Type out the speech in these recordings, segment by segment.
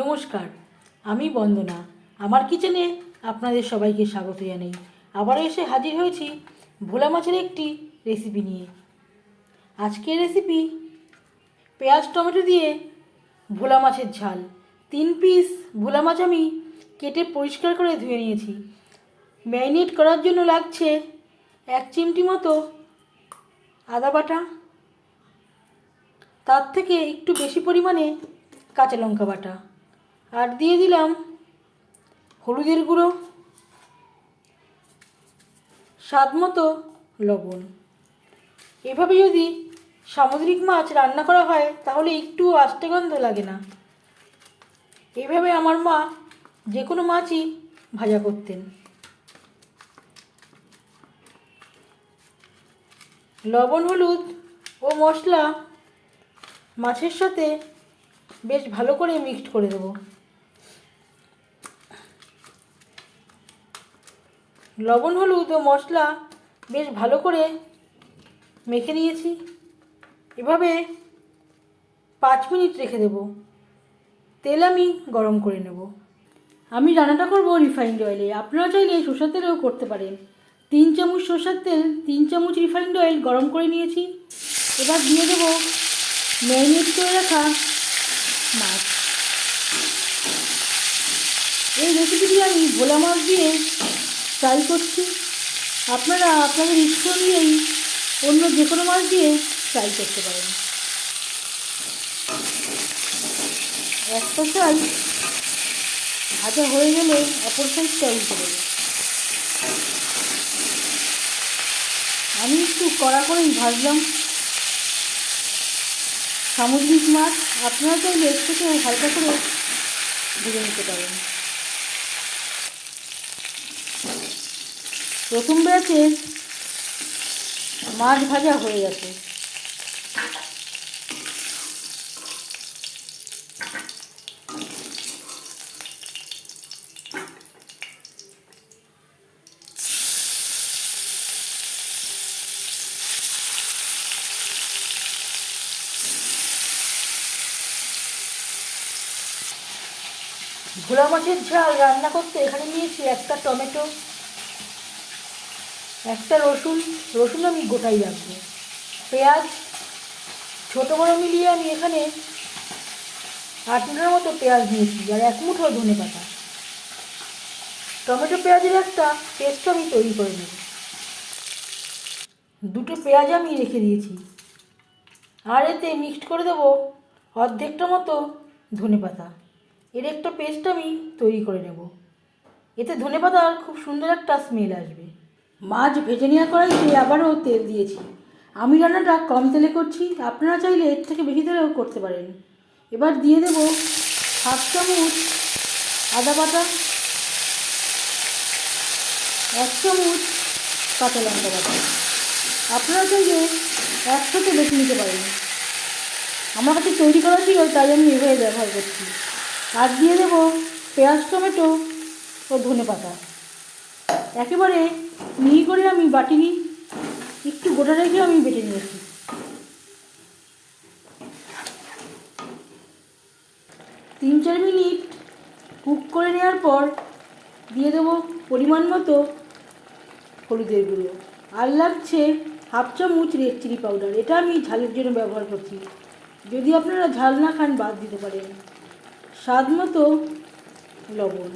নমস্কার, আমি বন্দনা। আমার কিচেনে আপনাদের সবাইকে স্বাগত জানাই। আবার এসে হাজির হয়েছি ভোলা মাছের একটি রেসিপি নিয়ে। আজকের রেসিপি পেঁয়াজ, টমেটো দিয়ে ভোলা মাছের ঝাল। তিন পিস ভোলা মাছ আমি কেটে পরিষ্কার করে ধুয়ে নিয়েছি। ম্যারিনেট করার জন্য লাগছে এক চিমটি মতো আদা বাটা। তার থেকে একটু বেশি পরিমাণে কাঁচা লঙ্কা বাটা। আর দিয়ে দিলাম হলুদের গুঁড়ো, স্বাদ মতো লবণ। এভাবে যদি সামুদ্রিক মাছ রান্না করা হয়, তাহলে একটু আষ্টে গন্ধ লাগে না। এভাবে আমার মা যে কোনো মাছই ভাজা করতেন। লবণ, হলুদ ও মশলা মাছের সাথে বেশ ভালো করে মিক্সড করে দেবো। লবণ, হলুদ ও মশলা বেশ ভালো করে মেখে নিয়েছি। এভাবে পাঁচ মিনিট রেখে দেবো। তেল আমি গরম করে নেব। আমি রান্নাটা করব রিফাইন্ড অয়েলে। আপনারা চাইলে সরষের তেলেও করতে পারেন। তিন চামচ সরষের তেল, তিন চামচ রিফাইন্ড অয়েল গরম করে নিয়েছি। এবার দিয়ে দেবো ম্যারিনেট করে রাখা মাছ। এই রেসিপিটি আমি ভোলা মাছ দিয়ে ট্রাই করছি। আপনারা, আপনাদের ইচ্ছে অনুযায়ী অন্য যে কোনো মাছ দিয়ে ট্রাই করতে পারেন। একটা সাইজ ভাজা হয়ে গেলে অপর সাইজটা উল্টে দেবো আমি একটু কড়া করেই ভাজলাম। সামুদ্রিক মাছ, আপনারা চাইলে এর থেকেও হালকা করে ভেজে নিতে পারেন। প্রথম ব্যাচে মাছ ভাজা হয়ে গেছে। ভোলা মাছের ঝাল রান্না করতে এখানে নিয়েছি একটা টমেটো। একটা রসুন রসুন আমি গোটাই রাখব। পেঁয়াজ, ছোটো বড়ো মিলিয়ে আমি এখানে আট মুঠোর মতো পেঁয়াজ নিয়েছি, আর এক মুঠো ধনে পাতা। টমেটো পেঁয়াজের একটা পেস্ট আমি তৈরি করে নেব। দুটো পেঁয়াজ আমি রেখে দিয়েছি। আর এতে মিক্সড করে দেবো অর্ধেকটা মতো ধনে পাতা। এর একটা পেস্ট আমি তৈরি করে নেব। এতে ধনে পাতার খুব সুন্দর একটা স্মেল আসবে। মাছ ভেজে নেওয়া কড়াইতে আবারও তেল দিয়েছি। আমি রান্নাটা কম তেলে করছি, আপনারা চাইলে এর থেকে বেশি তেলেও করতে পারেন। এবার দিয়ে দেব হাফ চামচ আদা বাটা, এক চামচ কাঁচা লঙ্কা বাটা। আপনারা চাইলে একসাথে বেছে নিতে পারেন। আমার কাছে তৈরি করা ছিল, তাই আমি এভাবে ব্যবহার করছি। আর দিয়ে দেবো পেঁয়াজ, টমেটো ও ধনে পাতা। একেবারে মিহি করে আমি বাটিনি, একটু গোটা রেখে আমি বেটে নিয়েছি। তিন চার মিনিট কুক করে নেওয়ার পর দিয়ে দেবো পরিমাণ মতো হলুদের গুঁড়ো। আর লাগছে হাফ চামচ রেড চিলি পাউডার এটা আমি ঝালের জন্য ব্যবহার করছি। যদি আপনারা ঝাল না খান, বাদ দিতে পারেন। স্বাদ মতো লবণ।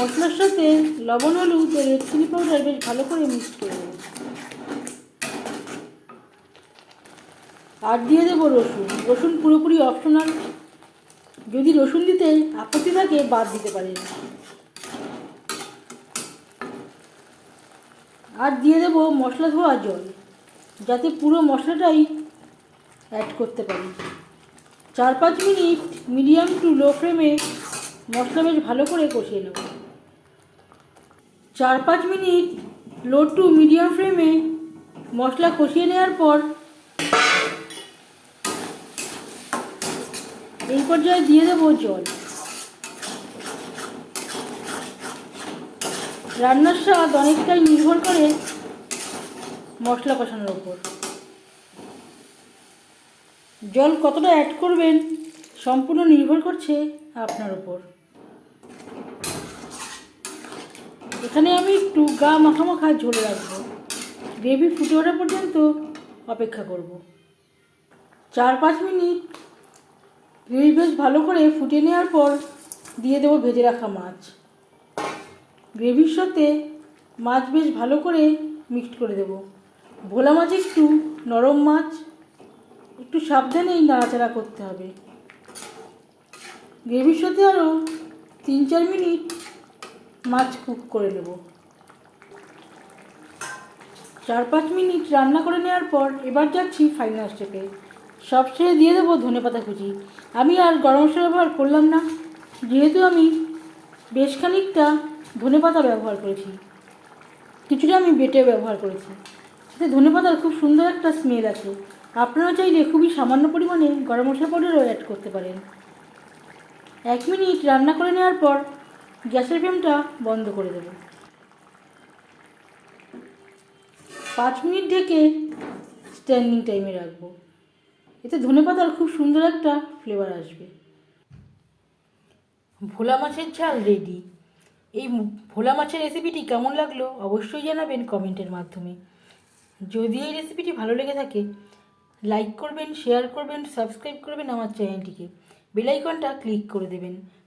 মশলার সাথে লবণ, হলুদ ও রেড চিলি পাউডার বেশ ভালো করে মিক্স করে দেবো আর দিয়ে দেবো রসুন। রসুন পুরোপুরি অপশনাল যদি রসুন দিতে আপত্তি থাকে, বাদ দিতে পারেন। আর দিয়ে দেবো মশলা ধোয়া জল, যাতে পুরো মশলাটাই অ্যাড করতে পারি। চার পাঁচ মিনিট মিডিয়াম টু লো ফ্লেমে মশলা বেশ ভালো করে কষিয়ে নেব। চার পাঁচ মিনিট লো টু মিডিয়াম ফ্লেমে মশলা কষিয়ে নেওয়ার পর এই পর্যায়ে দিয়ে দেবো জল। রান্নার স্বাদ অনেকটাই নির্ভর করে মশলা কষানোর ওপর জল কতটা অ্যাড করবেন সম্পূর্ণ নির্ভর করছে আপনার উপর। এখানে আমি একটু গা মাখা মাখা ঝোলে রাখব। গ্রেভি ফুটে ওঠা পর্যন্ত অপেক্ষা করব। চার পাঁচ মিনিট। গ্রেভি বেশ ভালো করে ফুটিয়ে নেওয়ার পর দিয়ে দেবো ভেজে রাখা মাছ। গ্রেভির সাথে মাছ বেশ ভালো করে মিক্সড করে দেবো। ভোলা মাছ একটু নরম মাছ। একটু সাবধানেই নাড়াচাড়া করতে হবে। গ্রেভির সাথে আরও তিন চার মিনিট মাছ কুক করে নেব। চার পাঁচ মিনিট রান্না করে নেওয়ার পর এবার যাচ্ছি ফাইনাল স্টেপে সব ছেড়ে দিয়ে দেবো ধনেপাতা কুচি। আমি আর গরম মশলা ব্যবহার করলাম না। যেহেতু আমি বেশ খানিকটা ধনেপাতা ব্যবহার করেছি, কিছুটা আমি বেটে ব্যবহার করেছি। এতে ধনেপাতার খুব সুন্দর একটা স্মেল আছে। আপনারা চাইলে খুবই সামান্য পরিমাণে গরম মশলা পাউডারও অ্যাড করতে পারেন। এক মিনিট রান্না করে নেওয়ার পর গ্যাসের ফ্লেমটা বন্ধ করে দেব। পাঁচ মিনিট ঢেকে স্ট্যান্ডিং টাইমে রাখব। এতে ধনেপাতার খুব সুন্দর একটা ফ্লেভার আসবে। ভোলা মাছের ঝাল রেডি এই ভোলা মাছের রেসিপিটি কেমন লাগল অবশ্যই জানাবেন কমেন্টের মাধ্যমে। যদি এই রেসিপিটি ভালো লেগে থাকে লাইক করবেন শেয়ার করবেন সাবস্ক্রাইব করবেন আমার চ্যানেলটিকে বেলাইকনটা ক্লিক করে দেবেন।